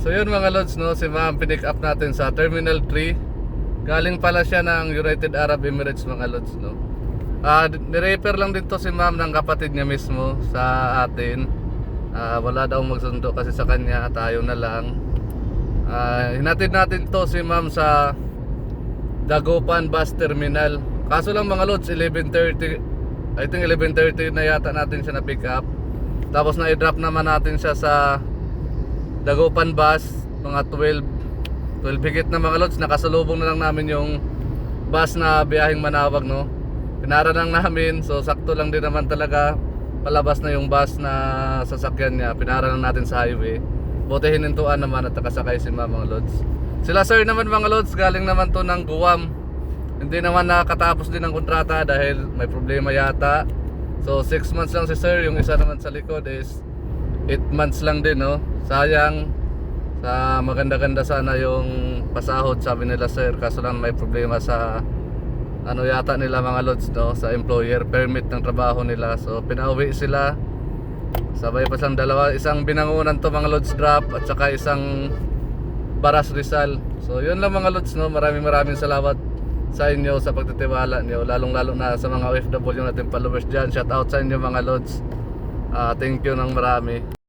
So yun mga lods no, si ma'am pinick up natin sa Terminal 3. Galing pala siya ng United Arab Emirates mga lods no. Ah, nirepair lang din to si ma'am ng kapatid niya mismo sa atin. Ah, wala daw magsundo kasi sa kanya, tayo na lang. Ah, hinatid natin to si ma'am sa Dagupan Bus Terminal. Kaso lang mga lods, 11.30, I think 11.30 na yata natin siya na pick up. Tapos na i-drop naman natin siya sa Dagupan Bus, mga 12, 12 higit na mga lods. Nakasalubong na lang namin yung bus na biyaheng Manawag, no? Pinara lang namin, so sakto lang din naman talaga. Palabas na yung bus na sasakyan niya. Pinara lang natin sa highway. Buti hinintuan naman at nakasakay si ma'am mga lods. Sila sir naman mga lods, galing naman to ng Guam. Hindi naman nakatapos din ang kontrata dahil may problema yata. So 6 months lang si sir, yung isa naman sa likod is 8 months lang din no. Sayang. Sa maganda-ganda sana yung pasahod sabi nila sir. Kaso lang may problema sa ano yata nila mga lods no? Sa employer permit ng trabaho nila. So pinauwi sila. Sabay pa siyang dalawa. Isang binangunan to mga lods drop at saka isang Baras Rizal. So yun lang mga lods no? Maraming maraming salamat sa inyo sa pagtitiwala niyo. Lalong lalo na sa mga OFW natin followers dyan. Shout out sa inyo mga lods. Ah, thank you ng marami